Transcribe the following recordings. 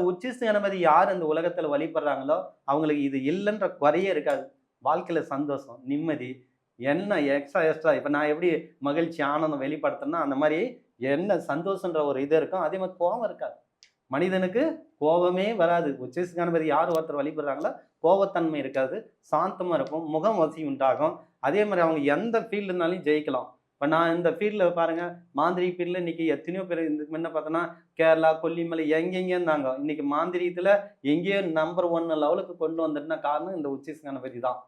உச்சிஷ்ட கணபதி யார் இந்த உலகத்தில் வழிபடுறாங்களோ அவங்களுக்கு இது இல்லைன்ற குறையே இருக்காது. வாழ்க்கையில் சந்தோஷம் நிம்மதி என்ன எக்ஸ்ட்ரா எக்ஸ்ட்ரா இப்போ நான் எப்படி மகிழ்ச்சி ஆனந்தம் வெளிப்படுத்துறேன்னா அந்த மாதிரி என்ன சந்தோஷன்ற ஒரு இது இருக்கும். அதே மாதிரி கோபம் இருக்காது. மனிதனுக்கு கோபமே வராது. உச்சிஷ்ட கணபதி யார் ஒருத்தர் வழிபடுறாங்களோ கோபத்தன்மை இருக்காது. சாந்தமாக இருக்கும். முகம் வசி உண்டாகும். அதே மாதிரி அவங்க எந்த ஃபீல்டுனாலையும் ஜெயிக்கலாம். இப்போ நான் இந்த ஃபீல்டில் பாருங்கள் மாந்திரிக ஃபீல்டில் இன்னைக்கு எத்தனையோ பேர் இதுக்கு முன்ன பார்த்தோன்னா கேரளா கொல்லிமலை எங்கெங்கே இருந்தாங்க இன்னைக்கு மாந்திரிகத்தில் எங்கேயோ நம்பர் ஒன் லெவலுக்கு கொண்டு வந்துட்டுனா காரணம் இந்த உச்சிஸ் கணபதி தான்.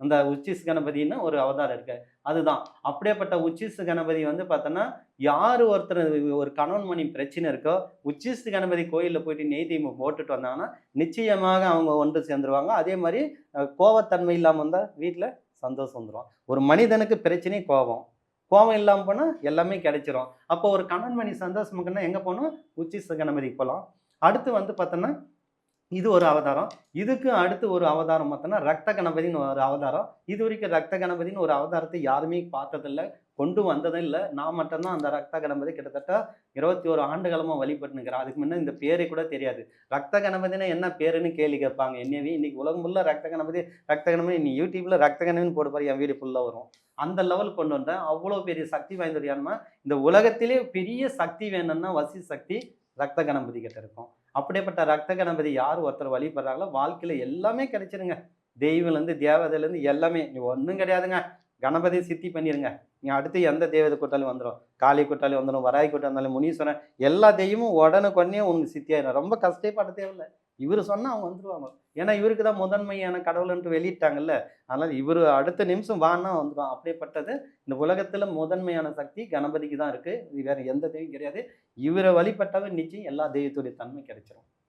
அந்த உச்சிஸ் கணபதின்னு ஒரு அவதாரம் இருக்கு. அதுதான். அப்படியேப்பட்ட உச்சிஸ் கணபதி வந்து பார்த்தோன்னா யார் ஒருத்தர் ஒரு கணவன் மணி பிரச்சனை இருக்கோ உச்சிஸ் கணபதி கோயிலில் போயிட்டு நெய் தீபம் போட்டுட்டு வந்தாங்கன்னா நிச்சயமாக அவங்க ஒன்று சேர்ந்துருவாங்க. அதே மாதிரி கோவத்தன்மை இல்லாமல் வந்தால் வீட்டில் சந்தோஷம் வந்துடும் ஒரு மனிதனுக்கு பிரச்சனை கோபம். கோவம் இல்லாமல் போனால் எல்லாமே கிடைச்சிரும். அப்போ ஒரு கணவன் மணி சந்தோஷமுக்குன்னா எங்கே போகணும்? உச்சி கணபதிக்கு போகலாம் அடுத்து வந்து பார்த்தோன்னா இது ஒரு அவதாரம். இதுக்கு அடுத்து ஒரு அவதாரம் பார்த்தோன்னா ரத்த கணபதின்னு ஒரு அவதாரம். இது வரைக்கும் ரத்த கணபதின்னு ஒரு அவதாரத்தை யாருமே பார்த்ததில்ல கொண்டு வந்ததும் இல்லை. நான் மட்டும்தான் அந்த ரக்த கணபதி கிட்டத்தட்ட இருபத்தி ஒரு ஆண்டுகளமாக வழிபட்டுனுக்கிறேன் அதுக்கு முன்னே இந்த பேரே கூட தெரியாது. ரத்த கணபதினா என்ன பேருன்னு கேள்வி கேட்பாங்க. என்னவே இன்னைக்கு உலகம் ஃபுல்லாக ரத்த கணபதி ரத்த கணபதி நீ யூடியூப்ல ரத்த கணபதினு போட்டு பாரு என் வீடு ஃபுல்லாக வரும். அந்த லெவல் கொண்டு வந்தேன். அவ்வளோ பெரிய சக்தி வாய்ந்தது யாருன்னா இந்த உலகத்திலே பெரிய சக்தி வேணும்னா வசி சக்தி ரத்த கணபதி கிட்ட இருக்கும் அப்படிப்பட்ட ரத்த கணபதி யார் ஒருத்தர் வழிபடுறாங்களோ வாழ்க்கையில் எல்லாமே கிடைச்சிருங்க. தெய்வம்லேருந்து தேவதையிலேருந்து எல்லாமே. நீ ஒன்றும் கிடையாதுங்க. கணபதி சித்தி பண்ணிடுங்க நீ அடுத்து எந்த தேவதை கூட்டாலும் வந்துடும் காளி கூட்டாளி வந்துடும் வராய் கூட்டம் வந்தாலும் முனீஸ்வரன் எல்லா தெய்வமும் உடனுக்குடனே உங்களுக்கு சித்தியாயிடும் ரொம்ப கஷ்டப்பட தேவையில்லை. இவர் சொன்னால் அவங்க வந்துடுவாங்க ஏன்னா இவருக்கு தான் முதன்மையான கடவுள்ன்ட்டு வெளியிட்டாங்கல்ல. அதனால் இவர் அடுத்த நிமிஷம் வான்னா வந்துடும் அப்படிப்பட்டது இந்த உலகத்தில் முதன்மையான சக்தி கணபதிக்கு தான் இருக்குது இது வேற எந்த தெய்வம் கிடையாது. இவரை வழிபட்டவர் நிச்சயம் எல்லா தெய்வத்துடைய தன்மை கிடைச்சிரும்.